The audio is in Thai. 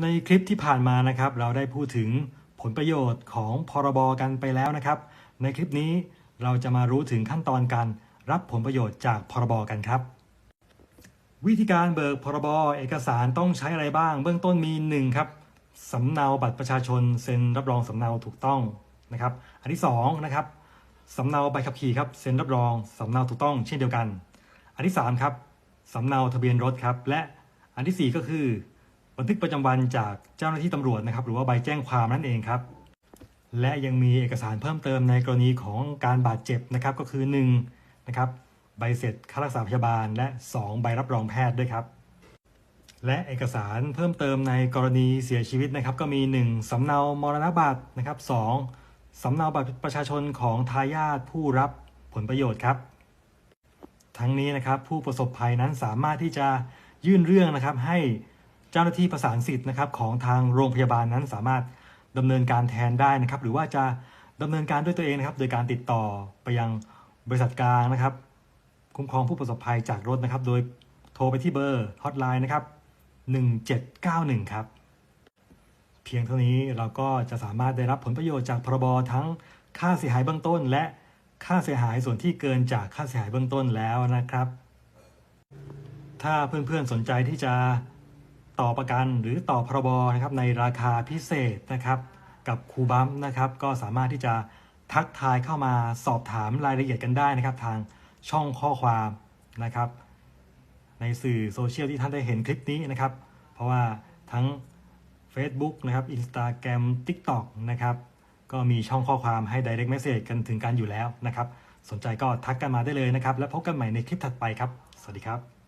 ในคลิปที่ผ่านมานะครับ เราได้พูดถึงผลประโยชน์ของพรบกันไปแล้วนะครับ ในคลิปนี้เราจะมารู้ถึงขั้นตอนการรับผลประโยชน์จากพรบกันครับ วิธีการเบิกพรบเอกสารต้องใช้อะไรบ้าง เบื้องต้นมี1ครับสำเนาบัตรประชาชนเซ็นรับรองสำเนาถูกต้องนะครับ อันที่2นะครับสำเนาใบขับขี่ครับเซ็นรับรองสำเนาถูกต้องเช่นเดียวกัน อันที่3ครับสำเนาทะเบียนรถครับและอันทีสี่4 ก็คือ บันทึกประจำวันจากเจ้าหน้าที่ตำรวจนะครับ หรือว่าใบแจ้งความนั่นเองครับ และยังมีเอกสารเพิ่มเติมในกรณีของการบาดเจ็บนะครับก็คือ1นะครับใบเสร็จค่ารักษาพยาบาล และ 2 ใบรับรองแพทย์ด้วยครับ และเอกสารเพิ่มเติมในกรณีเสียชีวิตนะครับ ก็มี 1สำเนามรณบัตรนะครับ 2สำเนาบัตรประชาชนของทายาทผู้รับผลประโยชน์ครับ ทั้งนี้นะครับผู้ประสบภัยนั้นสามารถที่จะยื่นเรื่องนะครับให้ เจ้าหน้าที่ประสานสิทธิ์นะครับของทางโรงพยาบาลนั้นสามารถดำเนินการแทนได้นะครับ หรือว่าจะดำเนินการด้วยตัวเองนะครับ โดยการติดต่อไปยังบริษัทกลางนะครับ คุ้มครองผู้ประสบภัยจากรถนะครับ โดยโทรไปที่เบอร์ฮอตไลน์นะครับ1791 ครับ เพียงเท่านี้เราก็จะสามารถได้รับผลประโยชน์จากพรบทั้งค่าเสียหายเบื้องต้น และค่าเสียหายส่วนที่เกินจากค่าเสียหายเบื้องต้นแล้วนะครับ ถ้าเพื่อนๆสนใจที่จะ ต่อประกันหรือต่อพรบนะครับในราคาพิเศษนะครับ กับครูบัมนะครับ ก็สามารถที่จะทักทายเข้ามาสอบถามรายละเอียดกันได้นะครับ ทางช่องข้อความนะครับ ในสื่อโซเชียลที่ท่านได้เห็นคลิปนี้นะครับ เพราะว่าทั้ง Facebook นะครับ Instagram TikTok นะครับ ก็มีช่องข้อความให้ direct message กันถึงกันอยู่แล้วนะครับ สนใจก็ทักกันมาได้เลยนะครับ แล้วพบกันใหม่ในคลิปถัดไปครับ สวัสดีครับ